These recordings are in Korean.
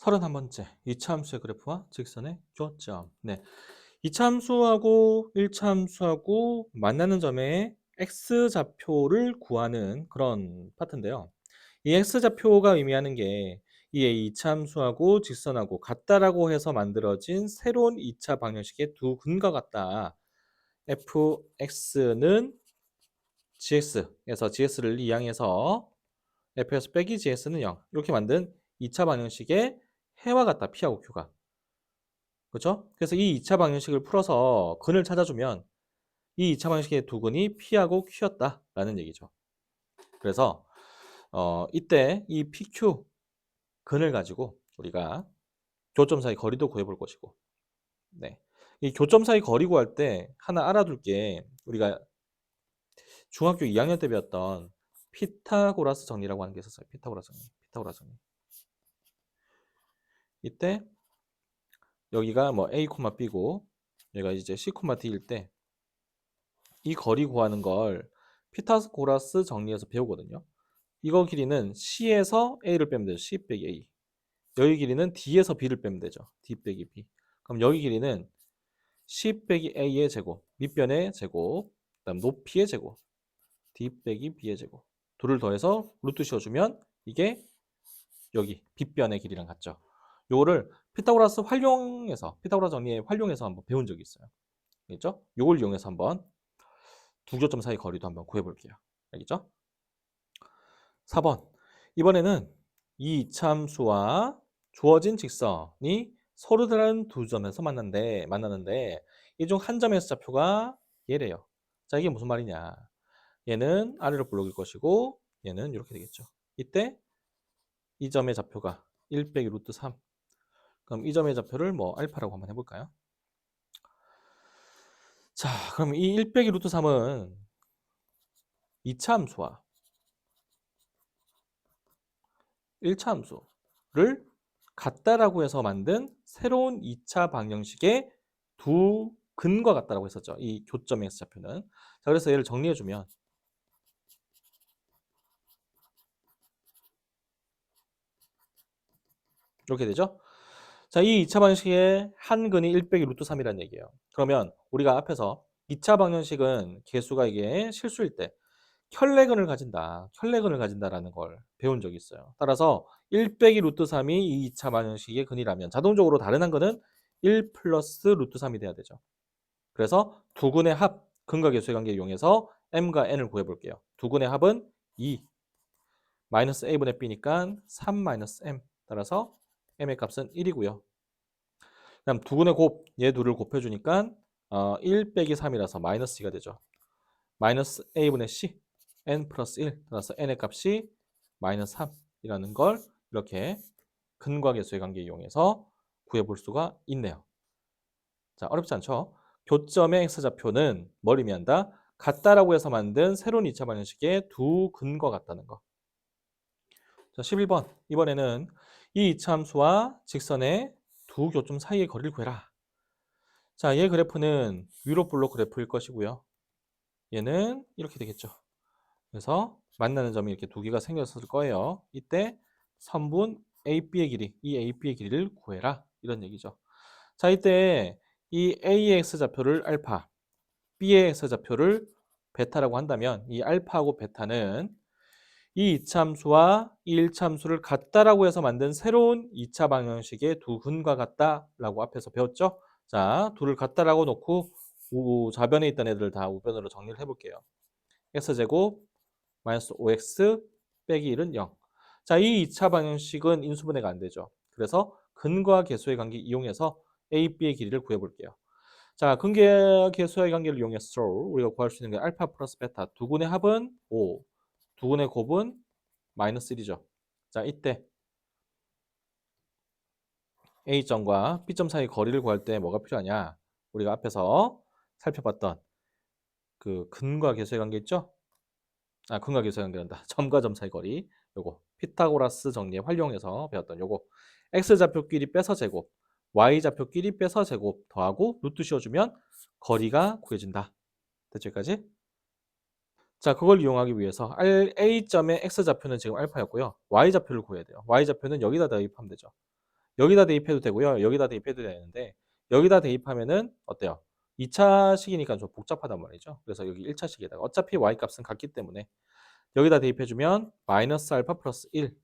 31번째 이차 함수의 그래프와 직선의 교점. 네. 이차 함수하고 1차함수하고 만나는 점의 x좌표를 구하는 그런 파트인데요. 이 x좌표가 의미하는 게이 이차 함수하고 직선하고 같다라고 해서 만들어진 새로운 2차 방정식의 두 근과 같다. fx는 gx에서 gs를 이항해서 f에서 빼기 gs는 0 이렇게 만든 2차 방정식의 해와 같다. P하고 Q가. 그렇죠? 그래서 이 2차 방정식을 풀어서 근을 찾아주면 이 2차 방정식의 두 근이 P하고 Q였다 라는 얘기죠. 그래서 어, 이때 이 PQ 근을 가지고 우리가 교점 사이 거리도 구해볼 것이고 네. 이 교점 사이 거리 구할 때 하나 알아둘 게 우리가 중학교 2학년 때 배웠던 피타고라스 정리라고 하는 게 있었어요. 피타고라스 정리. 피타고라스 정리. 이때 여기가 뭐 A, B고 얘가 이제 C, D일 때 이 거리 구하는 걸 피타고라스 정리해서 배우거든요. 이거 길이는 C에서 A를 빼면 되죠. C 빼기 A. 여기 길이는 D에서 B를 빼면 되죠. D 빼기 B. 그럼 여기 길이는 C 빼기 A의 제곱, 밑변의 제곱, 그다음 높이의 제곱, D 빼기 B의 제곱. 둘을 더해서 루트 씌워주면 이게 여기 빗변의 길이랑 같죠. 요거를 피타고라스 활용해서 피타고라스 정리에 활용해서 한번 배운 적이 있어요. 알겠죠? 요걸 이용해서 한번 두 교점 사이 거리도 한번 구해 볼게요. 알겠죠? 4번. 이번에는 이 이차함수와 주어진 직선이 서로 다른 두 점에서 만난데 만나는데 이 중 한 점에서 좌표가 얘래요. 자, 이게 무슨 말이냐? 얘는 아래로 블록일 것이고 얘는 이렇게 되겠죠. 이때 이 점의 좌표가 1 빼기 루트 3 그럼 이 점의 좌표를 뭐 알파라고 한번 해볼까요? 자, 그럼 이 1 빼기 루트 3은 2차 함수와 1차 함수를 같다라고 해서 만든 새로운 2차 방정식의 두 근과 같다라고 했었죠. 이 교점의 x좌표는. 자, 그래서 얘를 정리해주면 이렇게 되죠. 자, 이 2차 방정식의 한 근이 1 빼기 루트 3이라는 얘기예요. 그러면 우리가 앞에서 2차 방정식은 개수가 이게 실수일 때 켤레근을 가진다, 켤레근을 가진다라는 걸 배운 적이 있어요. 따라서 1 빼기 루트 3이 이 2차 방정식의 근이라면 자동적으로 다른 한 근은 1 플러스 루트 3이 돼야 되죠. 그래서 두 근의 합, 근과 개수의 관계를 이용해서 m과 n을 구해볼게요. 두 근의 합은 2, 마이너스 a분의 b니까 3 마이너스 m. 따라서 m의 값은 1이고요. 그럼 두 근의 곱, 얘 둘을 곱해주니까 어, 1 빼기 3이라서 마이너스 2가 되죠. 마이너스 a분의 c, n 플러스 1. 따라서 n의 값이 마이너스 3이라는 걸 이렇게 근과 개수의 관계 이용해서 구해볼 수가 있네요. 자, 어렵지 않죠? 교점의 x좌표는 뭘 의미한다? 같다라고 해서 만든 새로운 2차 방정식의 두 근과 같다는 거. 자, 11번. 이번에는 이 이차함수와 직선의 두 교점 사이의 거리를 구해라. 자, 얘 그래프는 위로 블록 그래프일 것이고요. 얘는 이렇게 되겠죠. 그래서 만나는 점이 이렇게 두 개가 생겼을 거예요. 이때 선분 AB의 길이, 이 AB의 길이를 구해라. 이런 얘기죠. 자, 이때 이 A의 X좌표를 알파, B의 X좌표를 베타라고 한다면 이 알파하고 베타는 이 이차함수와 이 1차함수를 같다라고 해서 만든 새로운 2차 방정식의 두 근과 같다라고 앞에서 배웠죠? 자, 둘을 같다라고 놓고 우, 좌변에 있던 애들을 다 우변으로 정리를 해볼게요. x제곱 마이너스 5x 빼기 1은 0. 자, 이 2차 방정식은 인수분해가 안 되죠. 그래서 근과 개수의 관계 이용해서 a, b의 길이를 구해볼게요. 자, 근계 개수의 관계를 이용해서 우리가 구할 수 있는 게 알파 플러스 베타 두 근의 합은 5, 두 근의 곱은 마이너스 1이죠. 자, 이때 A점과 B점 사이 거리를 구할 때 뭐가 필요하냐? 우리가 앞에서 살펴봤던 그 근과 개수의 관계 있죠? 아, 근과 개수의 관계란다. 점과 점 사이 거리. 요거 피타고라스 정리에 활용해서 배웠던 요거 x좌표끼리 빼서 제곱, y좌표끼리 빼서 제곱 더하고 루트 씌워주면 거리가 구해진다. 여기까지? 자, 그걸 이용하기 위해서 A점의 x좌표는 지금 알파였고요. y좌표를 구해야 돼요. y좌표는 여기다 대입하면 되죠. 여기다 대입해도 되고요. 여기다 대입해도 되는데 여기다 대입하면은 어때요? 2차식이니까 좀 복잡하단 말이죠. 그래서 여기 1차식에다가 어차피 y 값은 같기 때문에 여기다 대입해주면 마이너스 알파 플러스 1.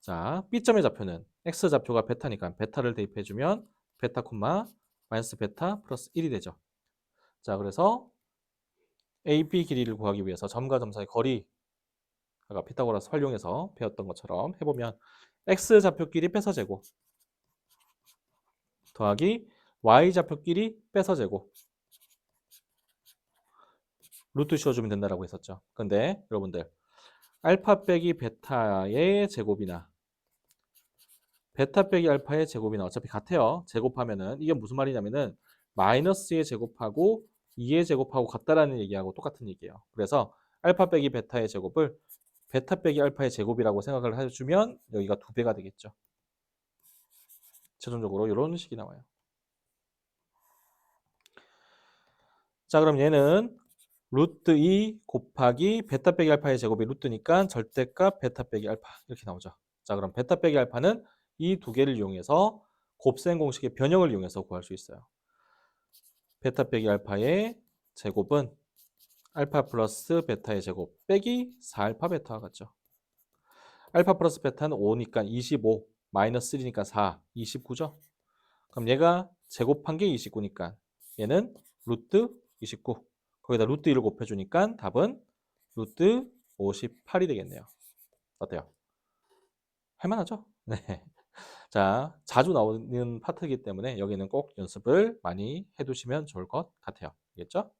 자, B점의 좌표는 X 좌표가 베타니까 베타를 대입해주면 베타 콤마 마이너스 베타 플러스 1이 되죠. 자, 그래서 AB 길이를 구하기 위해서 점과 점 사이 거리 아까 피타고라스 활용해서 배웠던 것처럼 해보면 X 좌표끼리 뺏어 제곱 더하기 Y 좌표끼리 뺏어 제곱 루트 씌워주면 된다라고 했었죠. 근데 여러분들 알파 빼기 베타의 제곱이나 베타 빼기 알파의 제곱이나 어차피 같아요. 제곱하면은 이게 무슨 말이냐면은 마이너스의 제곱하고 2의 제곱하고 같다라는 얘기하고 똑같은 얘기예요. 그래서 알파 빼기 베타의 제곱을 베타 빼기 알파의 제곱이라고 생각을 해주면 여기가 두 배가 되겠죠. 최종적으로 이런 식이 나와요. 자 그럼 얘는 루트 2 곱하기 베타 빼기 알파의 제곱이 루트니까 절대값 베타 빼기 알파 이렇게 나오죠. 자 그럼 베타 빼기 알파는 이 두 개를 이용해서 곱셈 공식의 변형을 이용해서 구할 수 있어요. 베타 빼기 알파의 제곱은 알파 플러스 베타의 제곱 빼기 4알파 베타와 같죠. 알파 플러스 베타는 5니까 25 마이너스 3니까 4 29죠. 그럼 얘가 제곱한 게 29니까 얘는 루트 29 거기다 루트 1을 곱해주니까 답은 루트 58이 되겠네요. 어때요? 할만하죠? 네. 자, 자주 나오는 파트이기 때문에 여기는 꼭 연습을 많이 해두시면 좋을 것 같아요. 알겠죠?